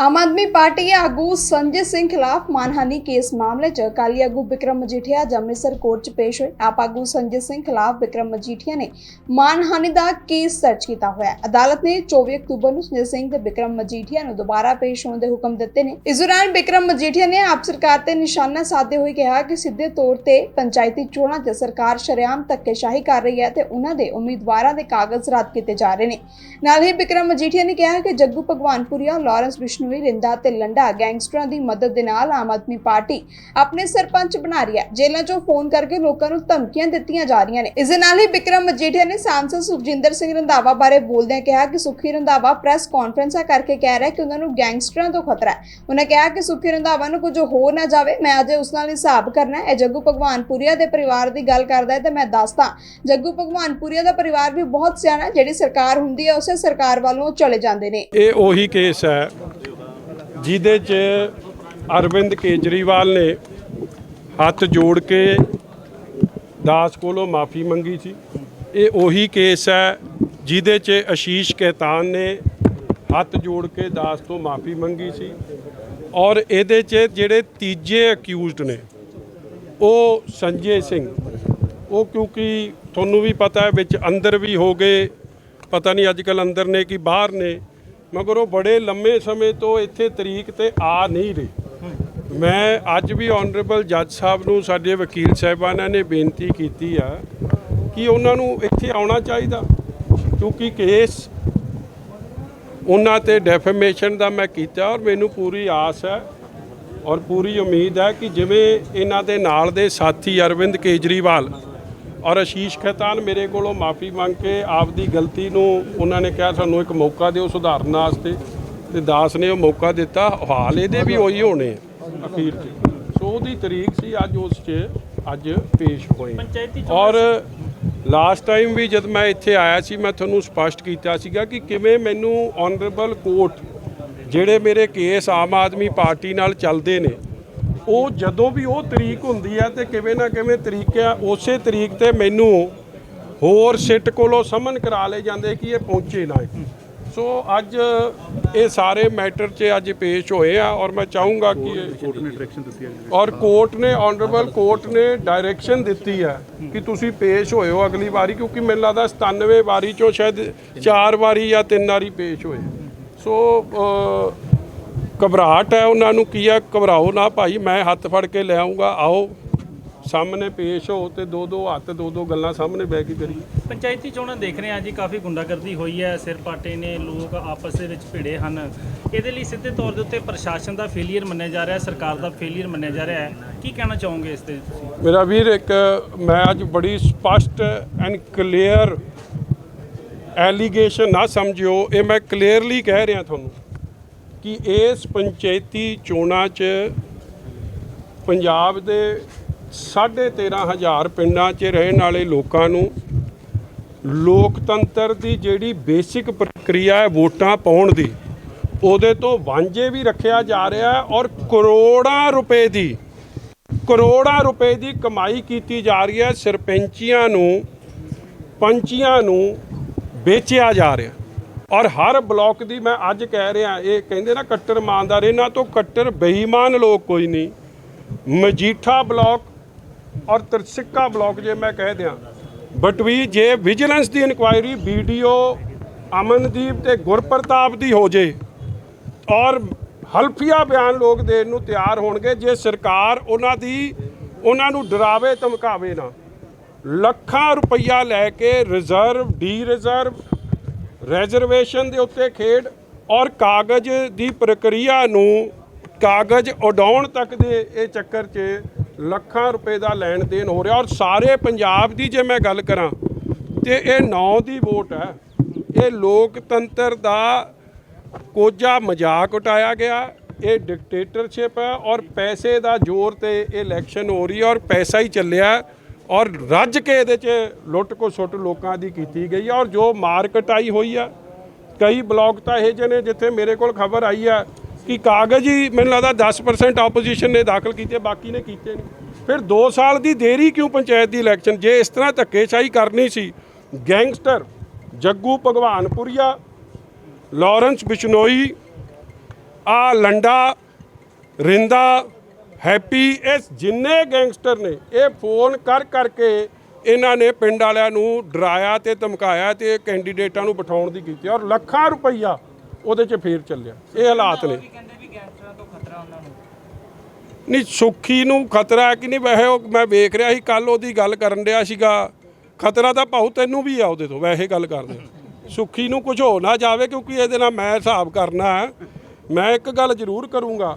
Aam Aadmi party ਆਗੂ ਸੰਜੇ ਸਿੰਘ ਖਿਲਾਫ ਮਾਨਹਾਨੀ case ਮਾਮਲੇ 'ਚ ਅਕਾਲੀ ਆਗੂ ਵਿਕਰਮ ਮਜੀਠੀਆ ਅੱਜ ਅੰਮ੍ਰਿਤਸਰ ਕੋਰਟ 'ਚ ਪੇਸ਼ ਹੋਏ। ਆਪ ਆਗੂ ਸੰਜੇ ਸਿੰਘ ਖਿਲਾਫ ਵਿਕਰਮ ਮਜੀਠੀਆ ਨੇ ਮਾਨਹਾਨੀ ਦਾ ਕੇਸ ਦਰਜ ਕੀਤਾ ਹੋਇਆ ਹੈ। ਅਦਾਲਤ ਨੇ 24 ਅਕਤੂਬਰ ਨੂੰ ਸੰਜੇ ਸਿੰਘ ਤੇ ਵਿਕਰਮ ਮਜੀਠੀਆ ਨੂੰ ਦੁਬਾਰਾ ਪੇਸ਼ ਹੋਣ ਦੇ ਹੁਕਮ ਦਿੱਤੇ ਨੇ। ਇਸ ਦੌਰਾਨ ਵਿਕਰਮ ਮਜੀਠੀਆ ਨੇ ਆਪ ਸਰਕਾਰ ਤੇ ਨਿਸ਼ਾਨਾ ਸਾਧਦੇ ਹੋਏ ਕਿਹਾ ਕਿ ਸਿੱਧੇ ਤੌਰ ਤੇ ਪੰਚਾਇਤੀ ਚੋਣਾਂ 'ਚ ਸਰਕਾਰ ਸ਼ਰੇਆਮ ਧੱਕੇਸ਼ਾਹੀ ਕਰ ਰਹੀ ਹੈ ਤੇ ਉਹਨਾਂ ਦੇ ਉਮੀਦਵਾਰਾਂ ਦੇ ਕਾਗਜ਼ ਰੱਦ ਕੀਤੇ ਜਾ ਰਹੇ ਨੇ। ਨਾਲ ਹੀ ਵਿਕਰਮ ਮਜੀਠੀਆ ਨੇ ਕਿਹਾ ਕਿ ਜੱਗੂ ਭਗਵਾਨਪੁਰੀਆ, ਲਾਰੈਂਸ ਬਿਸ਼ਨੋਈ ਰਿੰਦਾ ਤੇ ਲੰਡਾ ਗੈਂਗਸਟਰਾਂ ਦੀ ਮਦਦ ਦੇ ਨਾਲ ਆਮ ਆਦਮੀ ਪਾਰਟੀ ਆਪਣੇ ਸਰਪੰਚ ਬਣਾ ਰਹੀ ਹੈ। ਜੇਲ੍ਹਾਂ 'ਚੋਂ ਫੋਨ ਕਰਕੇ ਲੋਕਾਂ ਨੂੰ ਧਮਕੀਆਂ ਦਿੱਤੀਆਂ ਜਾ ਰਹੀਆਂ ਨੇ। ਇਸ ਦੇ ਨਾਲ ਹੀ ਵਿਕਰਮ ਮਜੀਠੀਆ ਨੇ ਸਾਂਸਦ ਸੁਖਜਿੰਦਰ ਸਿੰਘ ਰੰਧਾਵਾ ਬਾਰੇ ਬੋਲਦਿਆਂ ਕਿਹਾ ਕਿ ਸੁਖੀ ਰੰਧਾਵਾ ਪ੍ਰੈਸ ਕਾਨਫਰੰਸਾਂ ਕਰਕੇ ਕਹਿ ਰਿਹਾ ਕਿ ਉਹਨਾਂ ਨੂੰ ਗੈਂਗਸਟਰਾਂ ਤੋਂ ਖਤਰਾ ਹੈ। ਉਹਨਾਂ ਕਿਹਾ ਕਿ ਸੁਖੀ ਰੰਧਾਵਾ ਨੂੰ ਕੁਝ ਹੋਰ ਨਾ ਜਾਵੇ, ਮੈਂ ਅਜੇ ਉਸ ਨਾਲ ਹਿਸਾਬ ਕਰਨਾ ਹੈ। ਇਹ ਜੱਗੂ ਭਗਵਾਨਪੁਰੀਆ ਦੇ ਪਰਿਵਾਰ ਦੀ ਗੱਲ ਕਰਦਾ ਹੈ ਤੇ ਮੈਂ ਦੱਸਦਾ, ਜੱਗੂ ਭਗਵਾਨਪੁਰੀਆ ਦਾ ਪਰਿਵਾਰ ਵੀ ਬਹੁਤ ਸਿਆਣਾ ਜਿਹੜੀ ਸਰਕਾਰ ਹੁੰਦੀ ਹੈ, ਉਸੇ ਸਰਕਾਰ ਵੱਲੋਂ ਚਲੇ ਜਾਂਦੇ ਨੇ। ਇਹ ਉਹੀ ਕੇਸ ਹੈ ਜਿਹਦੇ 'ਚ ਅਰਵਿੰਦ ਕੇਜਰੀਵਾਲ ਨੇ ਹੱਥ ਜੋੜ ਕੇ ਦਾਸ ਕੋਲੋਂ ਮਾਫੀ ਮੰਗੀ ਸੀ। ਇਹ ਉਹੀ ਕੇਸ ਹੈ ਜਿਹਦੇ 'ਚ ਆਸ਼ੀਸ਼ ਕੈਤਾਨ ਨੇ ਹੱਥ ਜੋੜ ਕੇ ਦਾਸ ਤੋਂ ਮਾਫੀ ਮੰਗੀ ਸੀ ਔਰ ਇਹਦੇ 'ਚ ਜਿਹੜੇ ਤੀਜੇ ਅਕਿਊਜ਼ਡ ਨੇ, ਉਹ ਸੰਜੇ ਸਿੰਘ। ਉਹ ਕਿਉਂਕਿ ਤੁਹਾਨੂੰ ਵੀ ਪਤਾ ਹੈ ਵਿੱਚ ਅੰਦਰ ਵੀ ਹੋ ਗਏ, ਪਤਾ ਨਹੀਂ ਅੱਜ ਕੱਲ ਅੰਦਰ ਨੇ ਕਿ ਬਾਹਰ ਨੇ। ਮਗਰ ਉਹ ਬੜੇ ਲੰਮੇ ਸਮੇਂ ਤੋਂ ਇੱਥੇ ਤਰੀਕ ਤੇ ਆ ਨਹੀਂ ਰਹੇ। ਮੈਂ ਅੱਜ ਵੀ ਆਨਰੇਬਲ ਜੱਜ ਸਾਹਿਬ ਨੂੰ, ਸਾਡੇ ਵਕੀਲ ਸਾਹਿਬਾਨਾਂ ਨੇ ਬੇਨਤੀ ਕੀਤੀ ਆ ਕਿ ਉਹਨਾਂ ਨੂੰ ਇੱਥੇ ਆਉਣਾ ਚਾਹੀਦਾ। ਕਿਉਂਕਿ ਕੇਸ ਉਹਨਾਂ ਤੇ ਡੈਫੇਮੇਸ਼ਨ ਦਾ ਮੈਂ ਕੀਤਾ ਔਰ ਮੈਨੂੰ ਪੂਰੀ ਆਸ ਹੈ ਔਰ ਪੂਰੀ ਉਮੀਦ ਹੈ ਕਿ ਜਿਵੇਂ ਇਹਨਾਂ ਦੇ ਨਾਲ ਦੇ ਸਾਥੀ ਅਰਵਿੰਦ ਕੇਜਰੀਵਾਲ ਔਰ ਆਸ਼ੀਸ਼ ਖੈਤਾਨ ਮੇਰੇ ਕੋਲੋਂ ਮਾਫੀ ਮੰਗ ਕੇ ਆਪਦੀ ਗਲਤੀ ਨੂੰ ਉਹਨਾਂ ਨੇ ਕਿਹਾ ਸਾਨੂੰ ਇੱਕ ਮੌਕਾ ਦਿਓ ਸੁਧਾਰਨ ਵਾਸਤੇ ਤੇ ਦਾਸ ਨੇ ਉਹ ਮੌਕਾ ਦਿੱਤਾ। ਹਾਲ ਇਹਦੇ ਵੀ ਉਹੀ ਹੋਣੇ ਅਖੀਰ 'ਚ। ਸੋ ਉਹਦੀ ਤਰੀਕ ਸੀ ਅੱਜ ਉਸ 'ਚ ਅੱਜ ਪੇਸ਼ ਹੋਏ ਔਰ ਲਾਸਟ ਟਾਈਮ ਵੀ ਜਦ ਮੈਂ ਇੱਥੇ ਆਇਆ ਸੀ ਮੈਂ ਤੁਹਾਨੂੰ ਸਪਸ਼ਟ ਕੀਤਾ ਸੀਗਾ ਕਿ ਕਿਵੇਂ ਮੈਨੂੰ ਆਨਰੇਬਲ ਕੋਰਟ ਜਿਹੜੇ ਮੇਰੇ ਕੇਸ ਆਮ ਆਦਮੀ ਪਾਰਟੀ ਨਾਲ ਚੱਲਦੇ ਨੇ ਉਹ ਜਦੋਂ ਵੀ ਉਹ ਤਰੀਕ ਹੁੰਦੀ ਹੈ ਤੇ ਕਿਵੇਂ ਨਾ ਕਿਵੇਂ ਤਰੀਕਿਆ ਉਸੇ ਤਰੀਕ ਤੇ ਮੈਨੂੰ ਹੋਰ ਸਿੱਟ ਕੋਲੋਂ ਸਮਨ ਕਰਾ ਲਏ ਜਾਂਦੇ ਕਿ ਇਹ ਪਹੁੰਚੇ ਨਾ ਸੋ ਅੱਜ ਇਹ ਸਾਰੇ ਮੈਟਰ 'ਚ ਅੱਜ ਪੇਸ਼ ਹੋਏ ਆ ਔਰ ਮੈਂ ਚਾਹੂੰਗਾ ਕਿ ਇਹ- ਕੋਰਟ ਨੇ ਡਾਇਰੈਕਸ਼ਨ ਦਿੱਤੀ ਹੈ ਔਰ ਕੋਰਟ ਨੇ ਆਨਰੇਬਲ ਕੋਰਟ ਨੇ ਡਾਇਰੈਕਸ਼ਨ ਦਿੱਤੀ ਹੈ ਕਿ ਤੁਸੀਂ ਪੇਸ਼ ਹੋਇਓ ਅਗਲੀ ਵਾਰੀ ਕਿਉਂਕਿ ਮੈਨੂੰ ਲੱਗਦਾ 97 ਵਾਰੀ ਚੋਂ ਸ਼ਾਇਦ 4 ਵਾਰੀ ਜਾਂ 3 ਵਾਰੀ ਪੇਸ਼ ਹੋਏ ਸੋ ਘਬਰਾਹਟ ਹੈ ਉਹਨਾਂ ਨੂੰ ਕੀ ਹੈ? ਘਬਰਾਓ ਨਾ ਭਾਈ ਮੈਂ ਹੱਥ ਫੜ ਕੇ ਲੈ ਆਉਂਗਾ ਆਓ ਸਾਹਮਣੇ ਪੇਸ਼ ਹੋ ਤੇ ਦੋ ਦੋ ਹੱਥ ਦੋ ਦੋ ਗੱਲਾਂ ਸਾਹਮਣੇ ਬਹਿ ਕੇ ਕਰੀਏ। ਪੰਚਾਇਤੀ ਚੋਣਾਂ ਦੇਖ ਰਹੇ ਹਾਂ ਜੀ ਕਾਫੀ ਗੁੰਡਾਗਰਦੀ ਹੋਈ ਹੈ ਸਿਰ ਪਾਟੇ ਨੇ ਲੋਕ ਆਪਸ ਦੇ ਵਿੱਚ ਭਿੜੇ ਹਨ। ਇਹਦੇ ਲਈ ਸਿੱਧੇ ਤੌਰ ਦੇ ਉੱਤੇ ਪ੍ਰਸ਼ਾਸਨ ਦਾ ਫੇਲੀਅਰ ਮੰਨਿਆ ਜਾ ਰਿਹਾ ਸਰਕਾਰ ਦਾ ਫੇਲੀਅਰ ਮੰਨਿਆ ਜਾ ਰਿਹਾ ਹੈ। ਕੀ ਕਹਿਣਾ ਚਾਹੋਗੇ ਇਸ ਤੇ ਤੁਸੀਂ? ਮੇਰਾ ਵੀਰ ਇੱਕ ਮੈਂ ਅੱਜ ਬੜੀ ਸਪਸ਼ਟ ਐਂਡ ਕਲੀਅਰ ਐਲੀਗੇਸ਼ਨ ਨਾ ਸਮਝਿਓ ਇਹ ਮੈਂ ਕਲੀਅਰਲੀ ਕਹਿ ਰਿਹਾ ਤੁਹਾਨੂੰ। ਕਿ ਇਸ ਪੰਚਾਇਤੀ ਚੋਣਾਂ 'ਚ ਪੰਜਾਬ ਦੇ 13500 ਪਿੰਡਾਂ 'ਚ ਰਹਿਣ ਵਾਲੇ ਲੋਕਾਂ ਨੂੰ ਲੋਕਤੰਤਰ ਦੀ ਜਿਹੜੀ ਬੇਸਿਕ ਪ੍ਰਕਿਰਿਆ ਹੈ ਵੋਟਾਂ ਪਾਉਣ ਦੀ, ਉਹਦੇ ਤੋਂ ਵਾਂਝੇ ਵੀ ਰੱਖਿਆ ਜਾ ਰਿਹਾ ਔਰ ਕਰੋੜਾਂ ਰੁਪਏ ਦੀ, ਕਰੋੜਾਂ ਰੁਪਏ ਦੀ ਕਮਾਈ ਕੀਤੀ ਜਾ ਰਹੀ ਹੈ, ਸਰਪੰਚੀਆਂ ਨੂੰ, ਪੰਚੀਆਂ ਨੂੰ ਵੇਚਿਆ ਜਾ ਰਿਹਾ। ਔਰ ਹਰ ਬਲਾਕ ਦੀ ਮੈਂ ਅੱਜ ਕਹਿ ਰਿਹਾ, ਇਹ ਕਹਿੰਦੇ ਨਾ ਕੱਟਰ ਇਮਾਨਦਾਰ, ਇਹਨਾਂ ਤੋਂ ਕੱਟਰ ਬੇਈਮਾਨ ਲੋਕ ਕੋਈ ਨਹੀਂ। ਮਜੀਠਾ ਬਲਾਕ ਔਰ ਤਰਸਿੱਕਾ ਬਲਾਕ ਜੇ ਮੈਂ ਕਹਿ ਦਿਆਂ। ਬਟ ਵੀ ਜੇ ਵਿਜੀਲੈਂਸ ਦੀ ਇਨਕੁਆਇਰੀ ਵੀਡੀਓ ਅਮਨਦੀਪ ਤੇ ਗੁਰਪ੍ਰਤਾਪ ਦੀ ਹੋ ਜੇ ਔਰ ਹਲਫੀਆ ਬਿਆਨ ਲੋਕ ਦੇਣ ਨੂੰ ਤਿਆਰ ਹੋਣਗੇ, ਜੇ ਸਰਕਾਰ ਉਹਨਾਂ ਦੀ, ਉਹਨਾਂ ਨੂੰ ਡਰਾਵੇ ਧਮਕਾਵੇ ਨਾ। ਲੱਖਾਂ ਰੁਪਈਆ ਲੈ ਕੇ ਰਿਜ਼ਰਵ ਡੀ ਰਿਜ਼ਰਵ ਰਿਜ਼ਰਵੇਸ਼ਨ ਦੇ ਉੱਤੇ ਖੇਡ ਔਰ ਕਾਗਜ਼ ਦੀ ਪ੍ਰਕਿਰਿਆ ਨੂੰ ਕਾਗਜ਼ ਉਡਾਉਣ ਤੱਕ ਦੇ ਇਹ ਚੱਕਰ 'ਚ ਲੱਖਾਂ ਰੁਪਏ ਦਾ ਲੈਣ ਦੇਣ ਹੋ ਰਿਹਾ ਔਰ ਸਾਰੇ ਪੰਜਾਬ ਦੀ ਜੇ ਮੈਂ ਗੱਲ ਕਰਾਂ ਤੇ ਇਹ ਨੌ ਦੀ ਵੋਟ ਹੈ। ਇਹ ਲੋਕਤੰਤਰ ਦਾ ਕੋਝਾ ਮਜ਼ਾਕ ਉਟਾਇਆ ਗਿਆ, ਇਹ ਡਿਕਟੇਟਰਸ਼ਿਪ ਹੈ ਔਰ ਪੈਸੇ ਦਾ ਜ਼ੋਰ ਤੇ ਇਹ ਇਲੈਕਸ਼ਨ ਹੋ ਰਹੀ ਹੈ ਔਰ ਪੈਸਾ ਹੀ ਚੱਲਿਆ। ਔਰ ਰੱਜ ਕੇ ਇਹਦੇ 'ਚ ਲੁੱਟ ਕੋ ਸੁੱਟ ਲੋਕਾਂ ਦੀ ਕੀਤੀ ਗਈ ਹੈ ਔਰ ਜੋ ਮਾਰਕਟ ਆਈ ਹੋਈ ਆ, ਕਈ ਬਲਾਕ ਤਾਂ ਇਹ ਜਿਹੇ ਨੇ ਜਿੱਥੇ ਮੇਰੇ ਕੋਲ ਖਬਰ ਆਈ ਆ ਕਿ ਕਾਗਜ਼ ਹੀ ਮੈਨੂੰ ਲੱਗਦਾ 10% ਆਪੋਜੀਸ਼ਨ ਨੇ ਦਾਖਲ ਕੀਤੇ, ਬਾਕੀ ਨੇ ਕੀਤੇ ਨਹੀਂ ਫਿਰ 2 ਸਾਲ ਦੀ ਦੇਰੀ ਕਿਉਂ ਪੰਚਾਇਤ ਦੀ ਇਲੈਕਸ਼ਨ ਜੇ ਇਸ ਤਰ੍ਹਾਂ ਧੱਕੇਸ਼ਾਹੀ ਕਰਨੀ ਸੀ, ਗੈਂਗਸਟਰ ਜੱਗੂ ਭਗਵਾਨਪੁਰੀਆ, ਲਾਰੈਂਸ ਬਿਸ਼ਨੋਈ, ਆ ਲੰਡਾ, ਰਿੰਦਾ ਹੈਪੀ ਇਸ ਜਿੰਨੇ ਗੈਂਗਸਟਰ ਨੇ ਇਹ ਫੋਨ ਕਰ ਕਰਕੇ ਇਹਨਾਂ ਨੇ ਪਿੰਡ ਵਾਲਿਆਂ ਨੂੰ ਡਰਾਇਆ ਤੇ ਧਮਕਾਇਆ ਤੇ ਕੈਂਡੀਡੇਟਾਂ ਨੂੰ ਬਿਠਾਉਣ ਦੀ ਕੀਤੀ ਔਰ ਲੱਖਾਂ ਰੁਪਈਆ ਉਹਦੇ 'ਚ ਫੇਰ ਚੱਲਿਆ। ਇਹ ਹਾਲਾਤ ਨੇ। ਨਹੀਂ ਸੁੱਖੀ ਨੂੰ ਖਤਰਾ ਹੈ ਕਿ ਨਹੀਂ? ਵੈਸੇ ਉਹ ਮੈਂ ਵੇਖ ਰਿਹਾ ਸੀ ਕੱਲ ਉਹਦੀ ਗੱਲ ਕਰਨ ਰਿਹਾ ਸੀਗਾ। ਖਤਰਾ ਤਾਂ ਭਾਉ ਤੈਨੂੰ ਵੀ ਆ ਉਹਦੇ ਤੋਂ ਵੈਸੇ ਗੱਲ ਕਰਦੇ। ਸੁੱਖੀ ਨੂੰ ਕੁਝ ਹੋ ਨਾ ਜਾਵੇ ਕਿਉਂਕਿ ਇਹਦੇ ਨਾਲ ਮੈਂ ਹਿਸਾਬ ਕਰਨਾ ਮੈਂ ਇੱਕ ਗੱਲ ਜ਼ਰੂਰ ਕਰੂੰਗਾ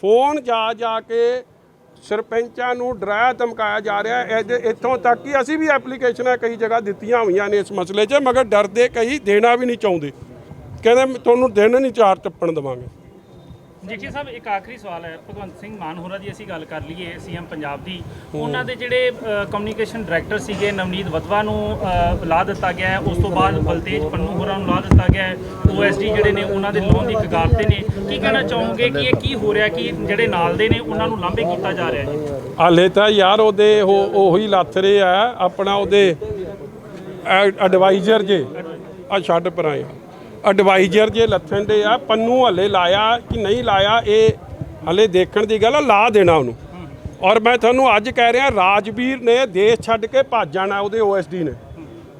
ਫੋਨ ਜਾ ਜਾ ਕੇ ਸਰਪੰਚਾਂ ਨੂੰ ਡਰਾਇਆ, ਧਮਕਾਇਆ ਜਾ ਰਿਹਾ ਹੈ। ਇਹਦੇ- ਇੱਥੋਂ ਤੱਕ ਕਿ ਅਸੀਂ ਵੀ ਐਪਲੀਕੇਸ਼ਨਾਂ ਕਈ ਜਗ੍ਹਾ ਦਿੱਤੀਆਂ ਹੋਈਆਂ ਨੇ ਇਸ ਮਸਲੇ 'ਚ, ਮਗਰ ਡਰਦੇ ਕਈ ਦੇਣਾ ਵੀ ਨਹੀਂ ਚਾਹੁੰਦੇ। ਕਹਿੰਦੇ ਤੁਹਾਨੂੰ ਦਿਨ ਨਹੀਂ ਚਾਰ ਟੱਪਣ ਦੇਵਾਂਗੇ। ਜੀਠੀ ਸਾਹਿਬ ਇੱਕ ਆਖਰੀ ਸਵਾਲ ਹੈ। ਭਗਵੰਤ ਸਿੰਘ ਮਾਨ ਹੋਰਾਂ ਦੀ ਅਸੀਂ ਗੱਲ ਕਰ ਲਈਏ ਸੀਐਮ ਪੰਜਾਬ ਦੀ। ਉਹਨਾਂ ਦੇ ਜਿਹੜੇ ਕਮਿਊਨੀਕੇਸ਼ਨ ਡਾਇਰੈਕਟਰ ਸੀਗੇ ਨਵਨੀਤ ਵਤਵਾ ਨੂੰ ਲਾ ਦਿੱਤਾ ਗਿਆ ਹੈ। ਉਸ ਤੋਂ ਬਾਅਦ ਬਲਤੇਜ ਪੰਨੂ ਹੋਰਾਂ ਨੂੰ ਲਾ ਦਿੱਤਾ ਗਿਆ ਹੈ। ਓਐਸਡੀ ਜਿਹੜੇ ਨੇ ਉਹਨਾਂ ਦੇ ਲੋਨ ਦੀ ਕਗਾਰ ਤੇ ਨੇ। ਕੀ ਕਹਿਣਾ ਚਾਹੋਗੇ ਕਿ ਇਹ ਕੀ ਹੋ ਰਿਹਾ ਕਿ ਜਿਹੜੇ ਨਾਲ ਦੇ ਨੇ ਉਹਨਾਂ ਨੂੰ ਲਾਂਭੇ ਕੀਤਾ ਜਾ ਰਿਹਾ ਹੈ? ਹਾਲੇ ਤਾਂ ਯਾਰ ਉਹਦੇ ਉਹ ਉਹੀ ਲੱਥ ਰਹੇ ਆ। ਆਪਣਾ ਉਹਦੇ ਐਡਵਾਈਜ਼ਰ ਜੇ। ਆ ਛੱਡ ਪਰਾਂ ਐਡਵਾਈਜ਼ਰ ਜੇ ਲੱਥਣ ਦੇ ਆ, ਪੰਨੂ ਹਲੇ ਲਾਇਆ ਕਿ ਨਹੀਂ ਲਾਇਆ, ਇਹ ਹਲੇ ਦੇਖਣ ਦੀ ਗੱਲ ਆ, ਲਾ ਦੇਣਾ ਉਹਨੂੰ। ਔਰ ਮੈਂ ਤੁਹਾਨੂੰ ਅੱਜ ਕਹਿ ਰਿਹਾ, ਰਾਜਵੀਰ ਨੇ ਦੇਸ਼ ਛੱਡ ਕੇ ਭੱਜ ਜਾਣਾ ਉਹਦੇ ਓਐਸਡੀ ਨੇ।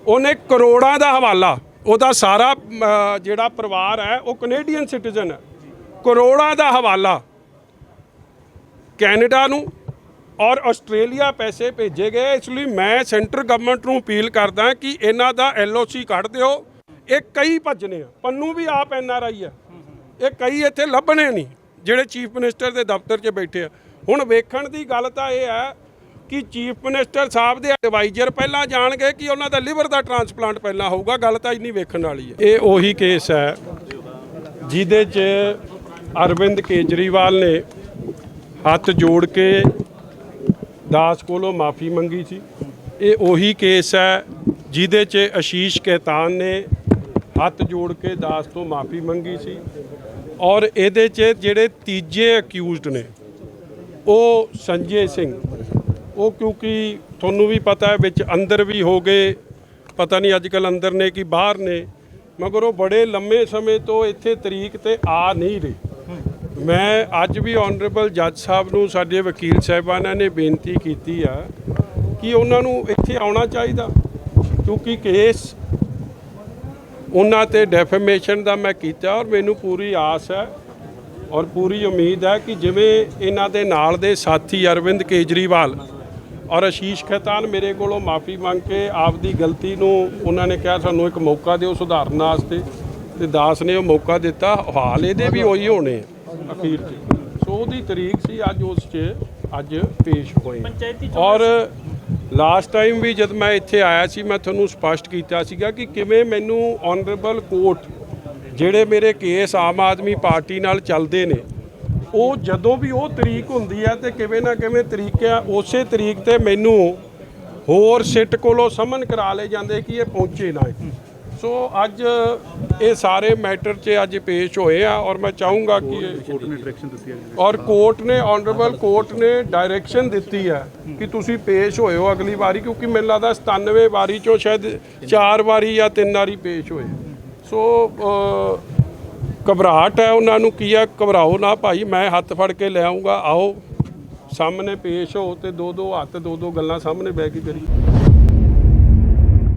ਉਹਨੇ ਕਰੋੜਾਂ ਦਾ ਹਵਾਲਾ, ਉਹਦਾ ਸਾਰਾ ਜਿਹੜਾ ਪਰਿਵਾਰ ਹੈ, ਉਹ ਕੈਨੇਡੀਅਨ ਸਿਟੀਜ਼ਨ ਹੈ। ਕਰੋੜਾਂ ਦਾ ਹਵਾਲਾ ਕੈਨੇਡਾ ਨੂੰ ਔਰ ਆਸਟ੍ਰੇਲੀਆ ਪੈਸੇ ਭੇਜੇ ਗਏ, ਇਸ ਲਈ ਮੈਂ ਸੈਂਟਰ ਗਵਰਨਮੈਂਟ ਨੂੰ ਅਪੀਲ ਕਰਦਾ ਕਿ ਇਹਨਾਂ ਦਾ ਐਲਓਸੀ ਕੱਢ ਦਿਓ। ਇਹ ਕਈ ਭੱਜਣੇ ਆ। ਪੰਨੂ ਵੀ ਆਪ ਐੱਨ ਆਰ ਆਈ ਆ। ਇਹ ਕਈ ਇੱਥੇ ਲੱਭਣੇ ਨਹੀਂ, ਜਿਹੜੇ ਚੀਫ ਮਿਨਿਸਟਰ ਦੇ ਦਫ਼ਤਰ 'ਚ ਬੈਠੇ ਆ। ਹੁਣ ਵੇਖਣ ਦੀ ਗੱਲ ਤਾਂ ਇਹ ਹੈ ਕਿ ਚੀਫ ਮਿਨਿਸਟਰ ਸਾਹਿਬ ਦੇ ਐਡਵਾਈਜ਼ਰ ਪਹਿਲਾਂ ਜਾਣਗੇ ਕਿ ਉਹਨਾਂ ਦਾ ਲਿਵਰ ਦਾ ਟ੍ਰਾਂਸਪਲਾਂਟ ਪਹਿਲਾਂ ਹੋਊਗਾ। ਗੱਲ ਤਾਂ ਇੰਨੀ ਵੇਖਣ ਵਾਲੀ ਹੈ ਇਹ ਉਹੀ ਕੇਸ ਹੈ ਜਿਹਦੇ 'ਚ ਅਰਵਿੰਦ ਕੇਜਰੀਵਾਲ ਨੇ ਹੱਥ ਜੋੜ ਕੇ ਦਾਸ ਕੋਲੋਂ ਮਾਫੀ ਮੰਗੀ ਸੀ। ਇਹ ਉਹੀ ਕੇਸ ਹੈ ਜਿਹਦੇ 'ਚ ਅਸ਼ੀਸ਼ ਕੇਤਾਨ ਨੇ ਹੱਥ ਜੋੜ ਕੇ ਦਾਸ ਤੋਂ ਮਾਫੀ ਮੰਗੀ ਸੀ ਔਰ ਇਹਦੇ 'ਚ ਜਿਹੜੇ ਤੀਜੇ ਅਕਿਊਜ਼ਡ ਨੇ, ਉਹ ਸੰਜੇ ਸਿੰਘ। ਉਹ ਕਿਉਂਕਿ ਤੁਹਾਨੂੰ ਵੀ ਪਤਾ ਹੈ ਵਿੱਚ ਅੰਦਰ ਵੀ ਹੋ ਗਏ, ਪਤਾ ਨਹੀਂ ਅੱਜ ਕੱਲ ਅੰਦਰ ਨੇ ਕਿ ਬਾਹਰ ਨੇ, ਮਗਰ ਉਹ ਬੜੇ ਲੰਮੇ ਸਮੇਂ ਤੋਂ ਇੱਥੇ ਤਰੀਕ ਤੇ ਆ ਨਹੀਂ ਰਹੇ। ਮੈਂ ਅੱਜ ਵੀ ਆਨਰੇਬਲ ਜੱਜ ਸਾਹਿਬ ਨੂੰ, ਸਾਡੇ ਵਕੀਲ ਸਾਹਿਬਾਨਾਂ ਨੇ ਬੇਨਤੀ ਕੀਤੀ ਆ ਕਿ ਉਹਨਾਂ ਨੂੰ ਇੱਥੇ ਆਉਣਾ ਚਾਹੀਦਾ, ਕਿਉਂਕਿ ਕੇਸ ਉਹਨਾਂ ਤੇ ਡੈਫੇਮੇਸ਼ਨ ਦਾ ਮੈਂ ਕੀਤਾ ਔਰ ਮੈਨੂੰ ਪੂਰੀ ਆਸ ਹੈ ਔਰ ਪੂਰੀ ਉਮੀਦ ਹੈ ਕਿ ਜਿਵੇਂ ਇਹਨਾਂ ਦੇ ਨਾਲ ਦੇ ਸਾਥੀ ਅਰਵਿੰਦ ਕੇਜਰੀਵਾਲ ਔਰ ਆਸ਼ੀਸ਼ ਖੈਤਾਨ ਮੇਰੇ ਕੋਲੋਂ ਮਾਫੀ ਮੰਗ ਕੇ ਆਪਦੀ ਗਲਤੀ ਨੂੰ ਉਹਨਾਂ ਨੇ ਕਿਹਾ ਸਾਨੂੰ ਇੱਕ ਮੌਕਾ ਦਿਓ ਸੁਧਾਰਨ ਵਾਸਤੇ ਤੇ ਦਾਸ ਨੇ ਉਹ ਮੌਕਾ ਦਿੱਤਾ। ਹਾਲ ਇਹਦੇ ਵੀ ਉਹੀ ਹੋਣੇ ਅਖੀਰ 'ਚ। ਸੋ ਉਹਦੀ ਤਰੀਕ ਸੀ ਅੱਜ ਉਸ 'ਚ ਅੱਜ ਪੇਸ਼ ਹੋਏ ਔਰ ਲਾਸਟ ਟਾਈਮ ਵੀ ਜਦ ਮੈਂ ਇੱਥੇ ਆਇਆ ਸੀ, ਮੈਂ ਤੁਹਾਨੂੰ ਸਪਸ਼ਟ ਕੀਤਾ ਸੀਗਾ ਕਿ ਕਿਵੇਂ ਮੈਨੂੰ ਆਨਰੇਬਲ ਕੋਰਟ ਜਿਹੜੇ ਮੇਰੇ ਕੇਸ ਆਮ ਆਦਮੀ ਪਾਰਟੀ ਨਾਲ ਚੱਲਦੇ ਨੇ, ਉਹ ਜਦੋਂ ਵੀ ਉਹ ਤਰੀਕ ਹੁੰਦੀ ਹੈ ਤੇ ਕਿਵੇਂ ਨਾ ਕਿਵੇਂ ਤਰੀਕਿਆ ਉਸੇ ਤਰੀਕ ਤੇ ਮੈਨੂੰ ਹੋਰ ਸਿੱਟ ਕੋਲੋਂ ਸਮਨ ਕਰਾ ਲਏ ਜਾਂਦੇ ਕਿ ਇਹ ਪਹੁੰਚੇ ਨਾ ਸੋ ਅੱਜ ਇਹ ਸਾਰੇ ਮੈਟਰ 'ਚ ਅੱਜ ਪੇਸ਼ ਹੋਏ ਆ ਔਰ ਮੈਂ ਚਾਹੂੰਗਾ ਕਿ ਕੋਰਟ ਨੇ ਡਾਇਰੈਕਸ਼ਨ ਦਿੱਤੀ ਹੈ ਔਰ ਕੋਰਟ ਨੇ ਆਨਰੇਬਲ ਕੋਰਟ ਨੇ ਡਾਇਰੈਕਸ਼ਨ ਦਿੱਤੀ ਹੈ ਕਿ ਤੁਸੀਂ ਪੇਸ਼ ਹੋਇਓ ਅਗਲੀ ਵਾਰੀ ਕਿਉਂਕਿ ਮੈਨੂੰ ਲੱਗਦਾ 97 ਵਾਰੀ ਚੋਂ ਸ਼ਾਇਦ 4 ਵਾਰੀ ਜਾਂ 3 ਵਾਰੀ ਪੇਸ਼ ਹੋਏ ਸੋ ਘਬਰਾਹਟ ਹੈ ਉਹਨਾਂ ਨੂੰ ਕੀ ਹੈ? ਘਬਰਾਓ ਨਾ ਭਾਈ ਮੈਂ ਹੱਥ ਫੜ ਕੇ ਲੈ ਆਉਂਗਾ ਆਓ ਸਾਹਮਣੇ ਪੇਸ਼ ਹੋ ਤੇ ਦੋ ਦੋ ਹੱਥ ਦੋ ਦੋ ਗੱਲਾਂ ਸਾਹਮਣੇ ਬਹਿ ਕੇ ਕਰੀ